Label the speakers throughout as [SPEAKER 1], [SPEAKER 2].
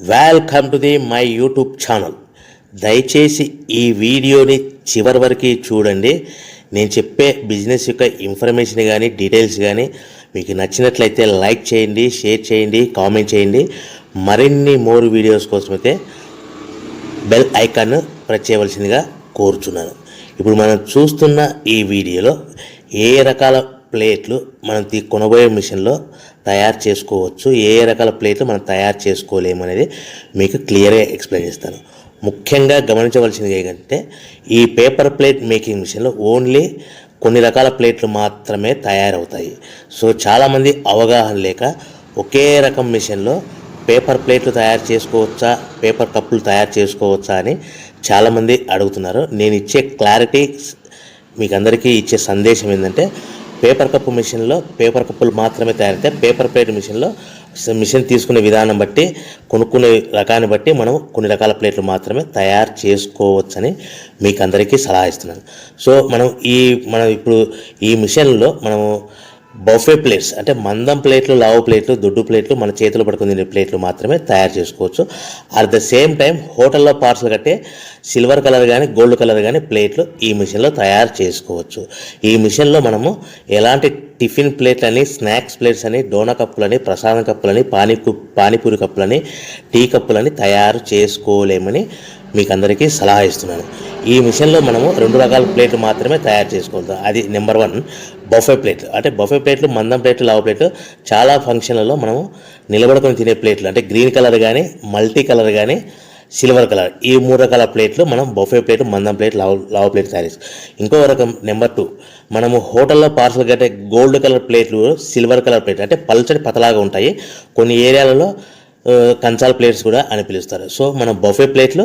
[SPEAKER 1] Welcome to the my YouTube channel దయచేసి ఈ వీడియోని చివరి వరకు చూడండి. నేను చెప్పే బిజినెస్ యొక్క ఇన్ఫర్మేషన్ కానీ డీటెయిల్స్ కానీ మీకు నచ్చినట్లయితే లైక్ చేయండి షేర్ చేయండి కామెంట్ చేయండి. మరిన్ని మోర్ వీడియోస్ కోసమైతే బెల్ ఐకాన్ ప్రెస్ చేయవలసిందిగా కోరుచున్నాను. ఇప్పుడు మనం చూస్తున్న ఈ వీడియోలో ఏ రకాల ప్లేట్లు మనం తీ కొనబోయే మిషన్లో తయారు చేసుకోవచ్చు. ఏ ఏ రకాల ప్లేట్లు మనం తయారు చేసుకోలేము అనేది మీకు క్లియర్గా ఎక్స్ప్లెయిన్ చేస్తాను. ముఖ్యంగా గమనించవలసింది ఏంటంటే ఈ పేపర్ ప్లేట్ మేకింగ్ మిషన్లో ఓన్లీ కొన్ని రకాల ప్లేట్లు మాత్రమే తయారవుతాయి. సో చాలామంది అవగాహన లేక ఒకే రకం మిషన్లో పేపర్ ప్లేట్లు తయారు చేసుకోవచ్చా పేపర్ కప్పులు తయారు చేసుకోవచ్చా అని చాలామంది అడుగుతున్నారు. నేను ఇచ్చే క్లారిటీ మీకు అందరికీ ఇచ్చే సందేశం ఏంటంటే పేపర్ కప్పు మిషన్లో పేపర్ కప్పులు మాత్రమే తయారైతే పేపర్ ప్లేట్ మిషన్లో మిషన్ తీసుకునే విధానం బట్టి కొనుక్కునే రకాన్ని బట్టి మనం కొన్ని రకాల ప్లేట్లు మాత్రమే తయారు చేసుకోవచ్చని మీకు అందరికీ సలహా ఇస్తున్నాను. సో మనం ఈ మనం ఇప్పుడు ఈ మిషన్లో మనము బఫే ప్లేట్స్ అంటే మందం ప్లేట్లు లావు ప్లేట్లు దొడ్డు ప్లేట్లు మన చేతులు పడుకుని తినే ప్లేట్లు మాత్రమే తయారు చేసుకోవచ్చు. అట్ ద సేమ్ టైం హోటల్లో పార్సల్ కట్టే సిల్వర్ కలర్ కానీ గోల్డ్ కలర్ కానీ ప్లేట్లు ఈ మిషన్లో తయారు చేసుకోవచ్చు. ఈ మిషన్లో మనము ఎలాంటి టిఫిన్ ప్లేట్లని స్నాక్స్ ప్లేట్స్ అని డోనా కప్పులని ప్రసాదం కప్పులని పానీ పానీపూరి కప్పులని టీ కప్పులని తయారు చేసుకోలేమని మీకు అందరికీ సలహా ఇస్తున్నాను. ఈ మిషన్లో మనము రెండు రకాల ప్లేట్లు మాత్రమే తయారు చేసుకోగలుగుతాం. అది నెంబర్ వన్ బఫే ప్లేట్లు. అంటే బఫే ప్లేట్లు మందం ప్లేట్లు లావు ప్లేట్లు చాలా ఫంక్షన్లలో మనము నిలబడుకొని తినే ప్లేట్లు. అంటే గ్రీన్ కలర్ కానీ మల్టీ కలర్ కానీ సిల్వర్ కలర్. ఈ మూడు రకాల ప్లేట్లు మనం బఫే ప్లేట్ మందం ప్లేట్ లావు లావు ప్లేట్ తయారు చేస్తాం. ఇంకో రకం నెంబర్ టూ మనము హోటల్లో పార్సల్ కట్టే గోల్డ్ కలర్ ప్లేట్లు సిల్వర్ కలర్ ప్లేట్. అంటే పల్చడి పతలాగా ఉంటాయి. కొన్ని ఏరియాలలో కంచాల ప్లేట్స్ కూడా అని పిలుస్తారు. సో మనం బఫే ప్లేట్లు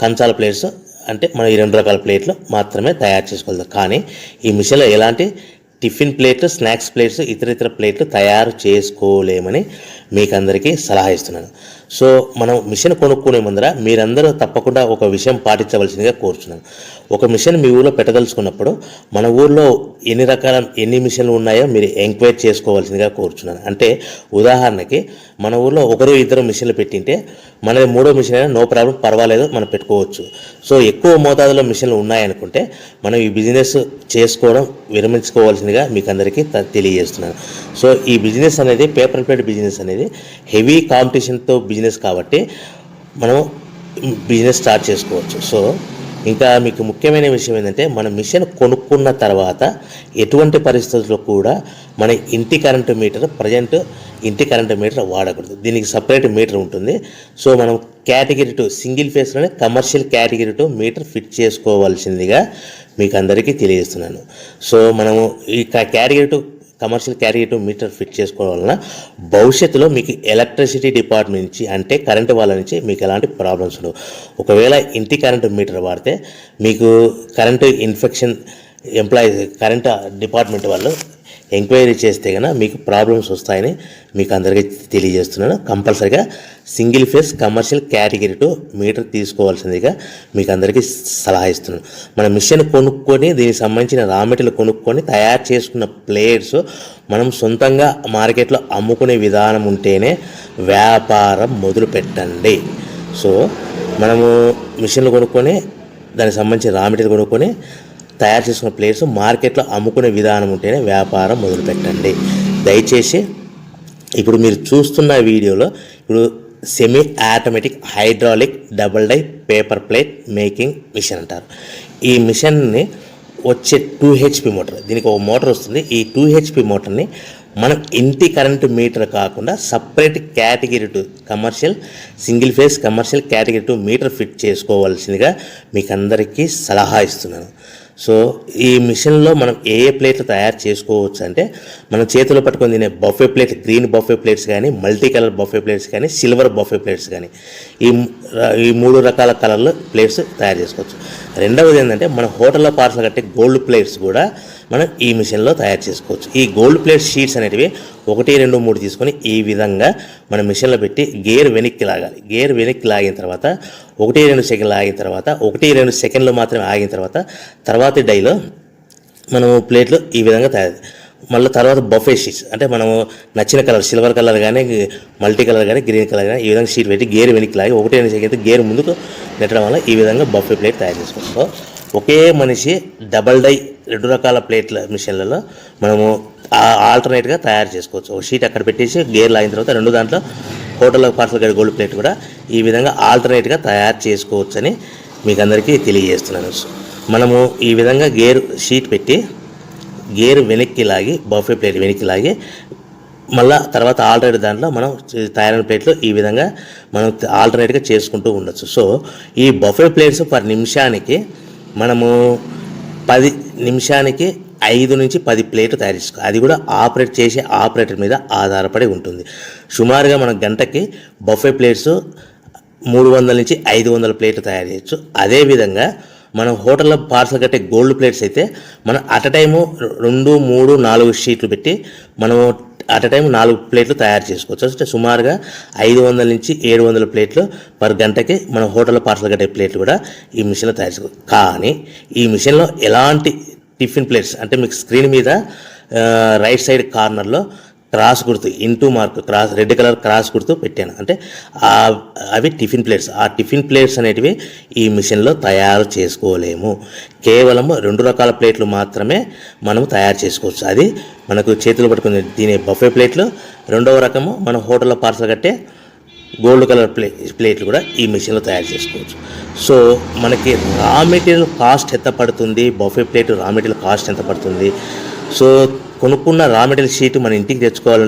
[SPEAKER 1] కంచాల ప్లేట్స్ అంటే మనం ఈ రెండు రకాల ప్లేట్లు మాత్రమే తయారు చేసుకోగలుగుతాం కానీ ఈ మిషన్లో ఎలాంటి టిఫిన్ ప్లేట్లు స్నాక్స్ ప్లేట్స్ ఇతర ఇతర ప్లేట్లు తయారు చేసుకోలేమని మీకు అందరికీ సలహా ఇస్తున్నాను. సో మనం మిషన్ కొనుక్కునే ముందర మీరందరూ తప్పకుండా ఒక విషయం పాటించవలసిందిగా కోరుచున్నాను. ఒక మిషన్ మీ ఊళ్ళో పెట్టదలుచుకున్నప్పుడు మన ఊర్లో ఎన్ని రకాల ఎన్ని మిషన్లు ఉన్నాయో మీరు ఎంక్వైరీ చేసుకోవాల్సిందిగా కోరుచున్నాను. అంటే ఉదాహరణకి మన ఊర్లో ఒకరు ఇద్దరు మిషన్లు పెట్టింటే మనది మూడో మిషన్ అయినా నో ప్రాబ్లం పర్వాలేదు మనం పెట్టుకోవచ్చు. సో ఎక్కువ మోతాదులో మిషన్లు ఉన్నాయనుకుంటే మనం ఈ బిజినెస్ చేసుకోవడం విరమించుకోవాల్సిందిగా మీకు అందరికీ తెలియజేస్తున్నాను. సో ఈ బిజినెస్ అనేది పేపర్ ప్లేట్ బిజినెస్ అనేది హెవీ కాంపిటీషన్తో బిజినెస్ బిజినెస్ కాబట్టి మనం బిజినెస్ స్టార్ట్ చేసుకోవచ్చు. సో ఇంకా మీకు ముఖ్యమైన విషయం ఏంటంటే మన మిషన్ కొనుక్కున్న తర్వాత ఎటువంటి పరిస్థితుల్లో కూడా మన ఇంటి కరెంటు మీటర్ ప్రజెంట్ ఇంటి కరెంటు మీటర్ వాడకూడదు. దీనికి సపరేట్ మీటర్ ఉంటుంది. సో మనం category two single ఫేస్లోనే commercial category two meter fit చేసుకోవాల్సిందిగా మీకు అందరికీ తెలియజేస్తున్నాను. సో మనము ఈ category two commercial carrier meter fit చేసుకోవడం వలన భవిష్యత్తులో మీకు ఎలక్ట్రిసిటీ డిపార్ట్మెంట్ నుంచి అంటే కరెంటు వాళ్ళ నుంచి మీకు ఎలాంటి ప్రాబ్లమ్స్ ఉండవు. ఒకవేళ ఇంటి కరెంటు మీటర్ వాడితే మీకు current infection employees current department వాళ్ళు ఎంక్వైరీ చేస్తే కనుక మీకు ప్రాబ్లమ్స్ వస్తాయని మీకు అందరికీ తెలియజేస్తున్నాను. కంపల్సరిగా single phase commercial category two meter తీసుకోవాల్సిందిగా మీకు అందరికీ సలహా ఇస్తున్నాను. మన మిషన్ కొనుక్కొని దీనికి సంబంధించిన రా మెటీరియల్ కొనుక్కొని తయారు చేసుకున్న ప్లేయర్స్ మనం సొంతంగా మార్కెట్లో అమ్ముకునే విధానం ఉంటేనే వ్యాపారం మొదలు పెట్టండి. సో మనము మిషన్లు కొనుక్కొని దానికి సంబంధించిన రా మెటీరియల్ కొనుక్కొని తయారు చేసుకున్న ప్లేయర్స్ మార్కెట్లో అమ్ముకునే విధానం ఉంటేనే వ్యాపారం మొదలుపెట్టండి దయచేసి ఇప్పుడు మీరు చూస్తున్న వీడియోలో ఇప్పుడు semi automatic hydraulic double die paper plate making machine అంటారు. ఈ మిషన్ని వచ్చే టూ హెచ్పి మోటార్ దీనికి ఒక మోటార్ వస్తుంది. ఈ టూ హెచ్పి మోటార్ని మనం ఇంటి కరెంటు మీటర్ కాకుండా separate category two commercial single phase commercial category two meter fit చేసుకోవాల్సిందిగా మీకు అందరికీ సలహా ఇస్తున్నాను. సో ఈ మిషన్లో మనం ఏ ఏ ప్లేట్లు తయారు చేసుకోవచ్చు అంటే మనం చేతిలో పట్టుకొని తినే buffet plate green buffet plates కానీ మల్టీ కలర్ బఫే ప్లేట్స్ కానీ సిల్వర్ బఫే ప్లేట్స్ కానీ ఈ ఈ మూడు రకాల కలర్లు ప్లేట్స్ తయారు చేసుకోవచ్చు. రెండవది ఏంటంటే మన హోటల్లో పార్సల్ కట్టే గోల్డ్ ప్లేట్స్ కూడా మనం ఈ మిషన్లో తయారు చేసుకోవచ్చు. ఈ గోల్డ్ ప్లేట్ షీట్స్ అనేటివి ఒకటి రెండు మూడు తీసుకొని ఈ విధంగా మన మిషన్లో పెట్టి గేర్ వెనక్కి లాగాలి. గేర్ వెనక్కి లాగిన తర్వాత ఒకటి రెండు సెకండ్లు ఆగిన తర్వాత ఒకటి రెండు సెకండ్లు మాత్రమే ఆగిన తర్వాత తర్వాతి డైలో మనము ప్లేట్లు ఈ విధంగా తయారు మళ్ళీ తర్వాత బఫే షీట్స్. అంటే మనము నచ్చిన కలర్ సిల్వర్ కలర్ కానీ మల్టీ కలర్ కానీ గ్రీన్ కలర్ కానీ ఈ విధంగా షీట్ పెట్టి గేర్ వెనక్కి లాగి ఒకటే మనిషికి అయితే గేర్ ముందుకు నెట్టడం వల్ల ఈ విధంగా బఫే ప్లేట్ తయారు చేసుకోవచ్చు. ఒకే మనిషి డబల్ డై రెండు రకాల ప్లేట్ల మిషన్లలో మనము ఆల్టర్నేట్గా తయారు చేసుకోవచ్చు. ఒక షీట్ అక్కడ పెట్టేసి గేర్ లాగిన తర్వాత రెండు దాంట్లో హోటల్లో పార్సల్ గడి గోల్డ్ ప్లేట్ కూడా ఈ విధంగా ఆల్టర్నేట్గా తయారు చేసుకోవచ్చని మీకు అందరికీ తెలియజేస్తున్నాను. మనము ఈ విధంగా గేర్ షీట్ పెట్టి గేర్ వెనక్కి లాగి బఫే ప్లేట్ వెనక్కి లాగి మళ్ళా తర్వాత ఆల్టర్నేట్ దాంట్లో మనం తయారైన ప్లేట్లు ఈ విధంగా మనం ఆల్టర్నేట్గా చేసుకుంటూ ఉండొచ్చు. సో ఈ బఫే ప్లేట్స్ పర్ నిమిషానికి మనము పది నిమిషానికి ఐదు నుంచి పది ప్లేట్లు తయారు చేసుకో అది కూడా ఆపరేట్ చేసే ఆపరేటర్ మీద ఆధారపడి ఉంటుంది. సుమారుగా మన గంటకి బఫే ప్లేట్స్ మూడు వందల నుంచి ఐదు వందల ప్లేట్లు తయారు చేయొచ్చు. అదేవిధంగా మనం హోటల్లో పార్సల్ కట్టే గోల్డ్ ప్లేట్స్ అయితే మనం అట్ టైము రెండు మూడు నాలుగు షీట్లు పెట్టి మనము అట్ టైం నాలుగు ప్లేట్లు తయారు చేసుకోవచ్చు. అంటే సుమారుగా ఐదు వందల నుంచి ఏడు వందల ప్లేట్లు పర్ గంటకి మన హోటల్లో పార్సల్ కట్టే ప్లేట్లు కూడా ఈ మిషన్లో తయారు చేసుకోవచ్చు కానీ ఈ మిషన్లో ఎలాంటి టిఫిన్ ప్లేట్స్ అంటే మీకు స్క్రీన్ మీద రైట్ సైడ్ కార్నర్లో క్రాస్ గుర్తు into mark cross red colour cross గుర్తు పెట్టాను. అంటే ఆ అవి టిఫిన్ ప్లేట్స్. ఆ టిఫిన్ ప్లేట్స్ అనేటివి ఈ మిషన్లో తయారు చేసుకోలేము. కేవలం రెండు రకాల ప్లేట్లు మాత్రమే మనం తయారు చేసుకోవచ్చు. అది మనకు చేతులు పట్టుకుని తినే బఫే ప్లేట్లు. రెండవ రకము మన హోటల్లో పార్సల్ కట్టే గోల్డ్ కలర్ ప్లే ప్లేట్లు కూడా ఈ మిషన్లో తయారు చేసుకోవచ్చు. సో మనకి రా మెటీరియల్ కాస్ట్ ఎంత పడుతుంది? Buffet plate raw material cost ఎంత పడుతుంది? సో కొనుక్కున్న రా మెటీరియల్ షీట్ మన ఇంటికి తెచ్చుకోవాలంటే